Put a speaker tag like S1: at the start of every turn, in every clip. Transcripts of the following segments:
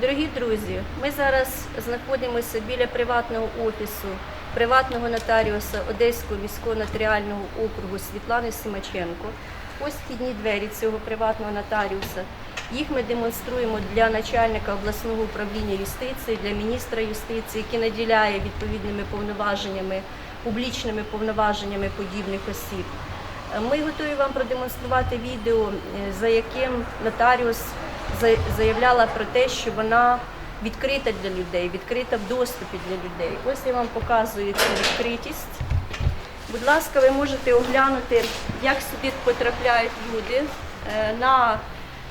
S1: Дорогі друзі, ми зараз знаходимося біля приватного офісу приватного нотаріуса Одеського міського нотаріального округу Світлани Симаченко. Ось вхідні двері цього приватного нотаріуса. Їх ми демонструємо для начальника обласного управління юстиції, для міністра юстиції, який наділяє відповідними повноваженнями, публічними повноваженнями подібних осіб. Ми готові вам продемонструвати відео, е, за яким нотаріус заявляла про те, що вона відкрита для людей, відкрита в доступі для людей. Ось я вам показую цю відкритість. Будь ласка, ви можете оглянути, як сюди потрапляють люди. Е, На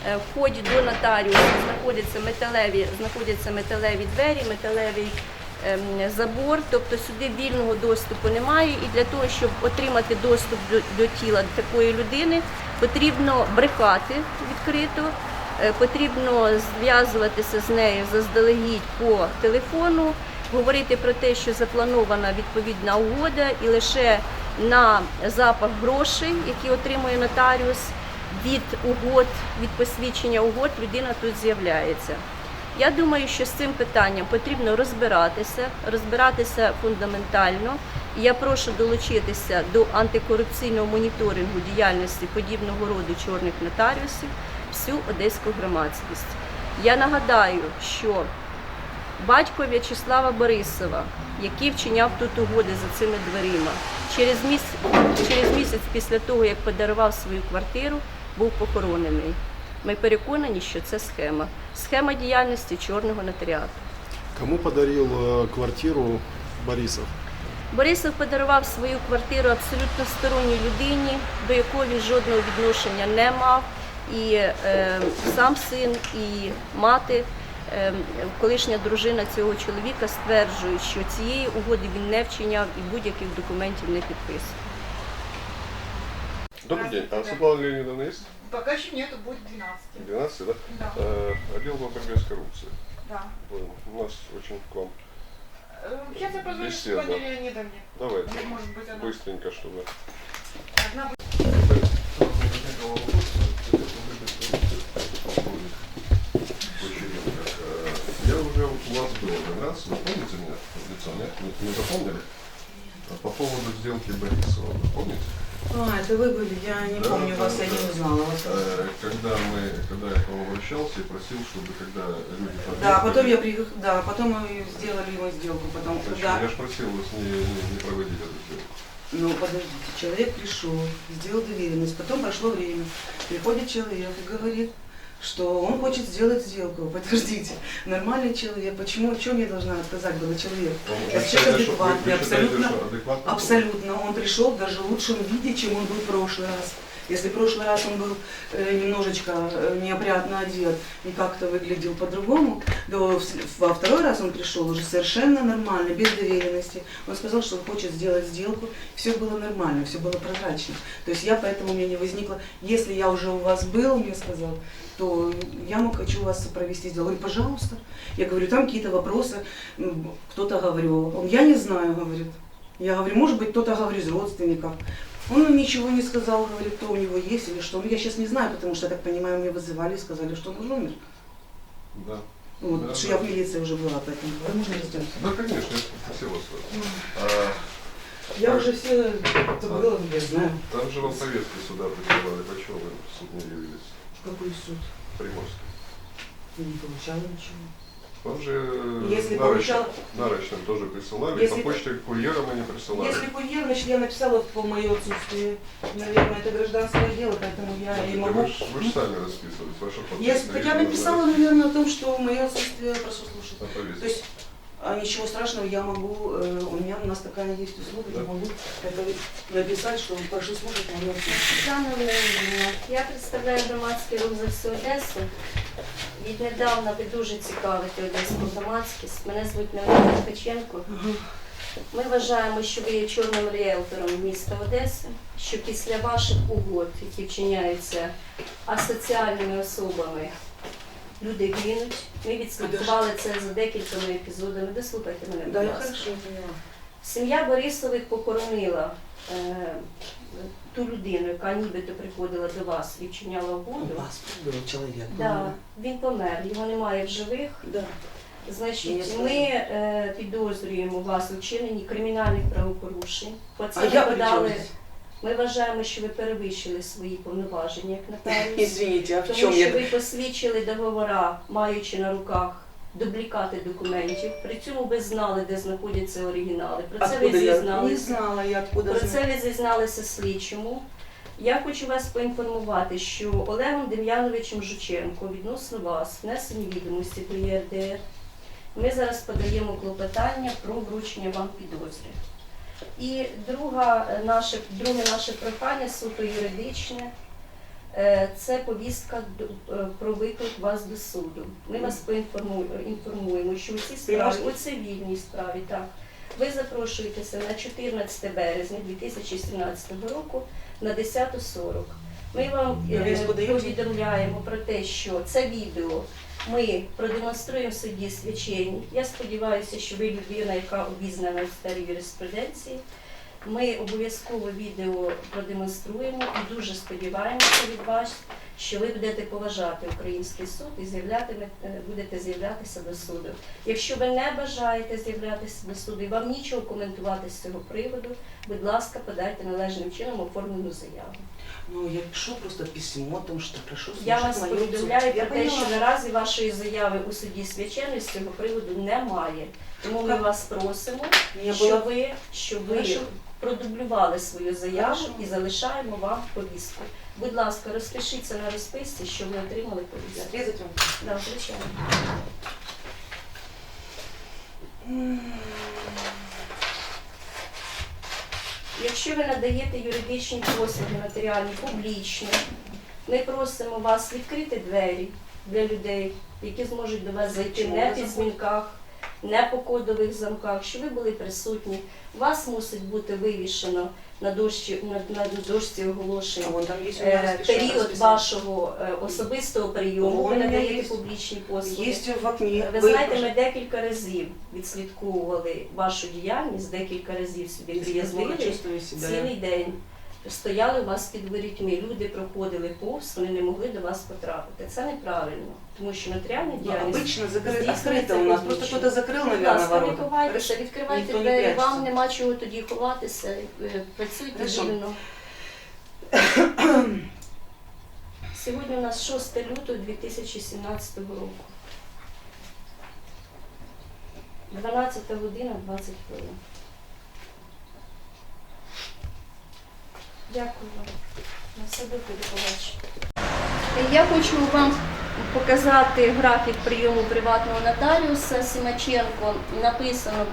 S1: е, вході до нотаріуса знаходяться металеві, знаходяться металеві двері, металевий ем, забор, тобто сюди вільного доступу немає. І для того, щоб отримати доступ до, до тіла такої людини, потрібно брехати відкрито, потрібно зв'язуватися з нею заздалегідь по телефону, говорити про те, що запланована відповідна угода, і лише на запах грошей, які отримує нотаріус від угод, від посвідчення угод, людина тут з'являється. Я думаю, що з цим питанням потрібно розбиратися, розбиратися фундаментально. Я прошу долучитися до антикорупційного моніторингу діяльності подібного роду чорних нотаріусів всю одеську громадськість. Я нагадаю, що батько В'ячеслава Борисова, який вчиняв тут угоди за цими дверима, через місяць, через місяць після того, як подарував свою квартиру, був похоронений. Ми переконані, що це схема. Схема діяльності чорного нотаріату.
S2: Кому подарил э, квартиру Борисов?
S1: Борисов подарував свою квартиру абсолютно сторонній людині, до якої жодного відношення не мав І е, сам син, і мати, е, колишня дружина цього чоловіка стверджують, що цієї угоди він не вчиняв і будь-яких документів не підписував.
S3: Добрый день. А Светлана Леонидовна есть?
S4: Пока еще нету, будет 12.
S3: 12, да?
S4: Да.
S3: Э, отдел по борьбе с коррупцией.
S4: Да.
S3: Понял. У нас очень к вам.
S4: Э, Сейчас я позвоню
S3: Беседа.
S4: Светлане Леонидовне.
S3: Давайте.
S4: Или, может быть, она...
S3: Быстренько, чтобы.
S4: Одна
S3: Я уже у вас был один раз, вы помните меня в лицо, нет? Не, не запомнили? А По поводу сделки Борисова, вы помните?
S5: А, это вы были, я не
S3: Да,
S5: помню
S3: да,
S5: вас, я
S3: да.
S5: не узнала вас.
S3: Э, Когда мы, когда я к вам обращался и просил, чтобы когда люди
S5: Да, потом я приехала, да, потом мы сделали ему сделку, потом, когда,
S3: Я же просил вас не, не, не проводить эту сделку.
S5: Ну подождите, человек пришел, сделал доверенность, потом прошло время, приходит человек и говорит, что он хочет сделать сделку, подождите, нормальный человек, почему, в чем я должна отказать было
S3: вы
S5: человек
S3: что- вы-
S5: адекватный, абсолютно,
S3: адекватный
S5: абсолютно, он пришел в даже лучшем виде, чем он был в прошлый раз. Если в прошлый раз он был э, немножечко э, неопрятно одет и как-то выглядел по-другому, то во второй раз он пришел уже совершенно нормально, без доверенности. Он сказал, что он хочет сделать сделку, все было нормально, все было прозрачно. То есть я поэтому у меня не возникло, если я уже у вас был, мне сказал, то я мог хочу вас провести сделку. Говорю, пожалуйста. Я говорю, там какие-то вопросы, кто-то говорю, он, я не знаю, говорит. Я говорю, может быть, кто-то, говорю, из родственников. Он ничего не сказал, говорит, кто у него есть или что. Ну, я сейчас не знаю, потому что, я так понимаю, меня вызывали и сказали, что он уже умер.
S3: Да.
S5: Ну, вот,
S3: Да,
S5: что
S3: да.
S5: я в милиции уже была, поэтому вы можно раздеться.
S3: Да, конечно, я попросил вас. А,
S5: Я уже все забыла, я знаю.
S3: там же вам повестки сюда присылали, почему вы в суд не явились?
S5: Какой суд?
S3: Приморский.
S5: Я не получала ничего.
S3: Вам же э,
S5: Если
S3: нарочным,
S5: получала-
S3: нарочным тоже присылали,
S5: Если-
S3: по почте курьером они присылали.
S5: Если курьер, значит, я написала по мое отсутствие. Наверное, это гражданское дело, поэтому я и
S3: Это
S5: могу...
S3: Вы, ж- вы же сами расписывались, ваша подпись.
S5: Я, так я
S3: наверное,
S5: написала, наверное, о том, что мое отсутствие прошу слушать.
S3: на повестке.
S5: То есть а ничего страшного, я могу, э, у меня у нас такая есть услуга, я могу это написать, что прошу слушать.
S1: Світлана Леонідівна, я представляю громадський рух за всю Одесу. Віднедавна ви дуже цікавите одеську громадськість. Мене звуть Леонід Ткаченко. Ми вважаємо, що ви є чорним ріелтором міста Одеси, що після ваших угод, які вчиняються асоціальними особами, люди гинуть. Ми відслідкували це за декількома епізодами. Дослухайте мене, будь ласка. Сім'я Борисових похоронила е, ту людину, яка нібито приходила до вас і вчиняла
S5: У
S1: угоду.
S5: вас был человек.
S1: Да, він помер, його немає в живих.
S5: Да.
S1: Значить, ми е, підозрюємо вас у вчиненні кримінальних правопорушень. По це
S5: А я
S1: подали.
S5: здесь?
S1: Ми вважаємо, що ви перевищили свої повноваження як нотаріус.
S5: Извините, а в
S1: Тому що
S5: я?
S1: ви посвідчили договора, маючи на руках дублікати документів. При цьому ви знали, де знаходяться оригінали. Про це ви
S5: Откуда я? Не
S1: зізналися.
S5: знала я, откуда
S1: Про
S5: знаю.
S1: це ви зізналися слідчому. Я хочу вас поінформувати, що Олегом Дем'яновичем Жученко відносно вас внесені відомості до ЄРДР. Ми зараз подаємо клопотання про вручення вам підозри. І друга е, наше, друге наше прохання суто юридичне. е, Це повістка е, про виклик вас до суду. Ми вас поінформуємо, інформуємо, що у цій справі, у цивільній справі, так, ви запрошуєтеся на 14 березня 2017 року на 10.40. Ми вам повідомляємо про те, що це відео ми продемонструємо в суді свячені. Я сподіваюся, що ви людина, яка обізнана в старій юриспруденції. Ми обов'язково відео продемонструємо і дуже сподіваємося від вас, що ви будете поважати український суд і е, будете з'являтися до суду. Якщо ви не бажаєте з'являтися до суду і вам нічого коментувати з цього приводу, будь ласка, подайте належним чином оформлену заяву.
S5: Ну, я пишу просто письмо, там что прошу
S1: Я вас
S5: мою
S1: повідомляю про те, що наразі вашої заяви у суді свяченої з цього приводу немає. Тому ми вас просимо, щоб ви, щоб ви
S5: Хорошо.
S1: продублювали свою заяву
S5: Хорошо.
S1: і залишаємо вам повістку. Будь ласка, розпишіться на розписці, що ви отримали повістку.
S5: Вам?
S1: Да, звичайно. Якщо ви надаєте юридичні послуги матеріальні публічні, ми просимо вас відкрити двері для людей, які зможуть до вас зайти не
S5: в
S1: дзвінках, не по кодових замках, що ви були присутні. Вас мусить бути вивішено на дошці, на, дошці оголошень е, період вашого е, особистого прийому. Ви надаєте публічні послуги. Ви знаєте, ми декілька разів відслідковували вашу діяльність, декілька разів
S5: Если
S1: приїздили. Цілий день стояли у вас під ворітьми, люди проходили повз, вони не могли до вас потрапити. Це неправильно, тому що нотаріальна
S5: Ну,
S1: діяльність.
S5: обычно закры-
S1: здійснюється
S5: открыто у нас. Просто
S1: публічно.
S5: кто-то закрыл,
S1: Будь
S5: наверное,
S1: ласка, не
S5: ворота.
S1: ховайтеся, відкривайте
S5: Ніхто не
S1: двері,
S5: прячеться.
S1: вам нема чого тоді ховатися, е, працюйте
S5: Хорошо.
S1: вільно. Сьогодні у нас 6 лютого 2017 року. 12 година 20 хвилин. Дякую вам. На все добре, до. Я хочу вам показати графік прийому приватного нотаріуса Симаченко. Написано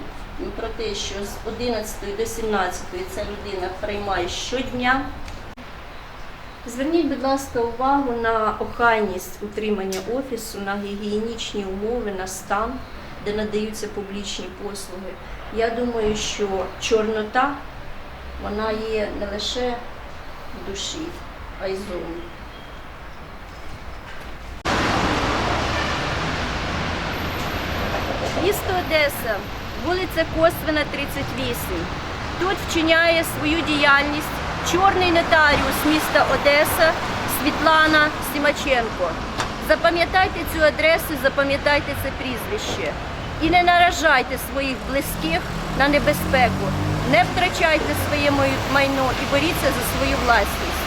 S1: про те, що з 11 до 17 ця людина приймає щодня. Зверніть, будь ласка, увагу на охайність утримання офісу, на гігієнічні умови, на стан, де надаються публічні послуги. Я думаю, що чорнота вона є не лише душі, а й зовні. Місто Одеса, вулиця Косвина, 38. Тут вчиняє свою діяльність чорний нотаріус міста Одеса Світлана Сімаченко. Запам'ятайте цю адресу, запам'ятайте це прізвище. І не наражайте своїх близьких на небезпеку. Не втрачайте своє май- майно і боріться за свою власність.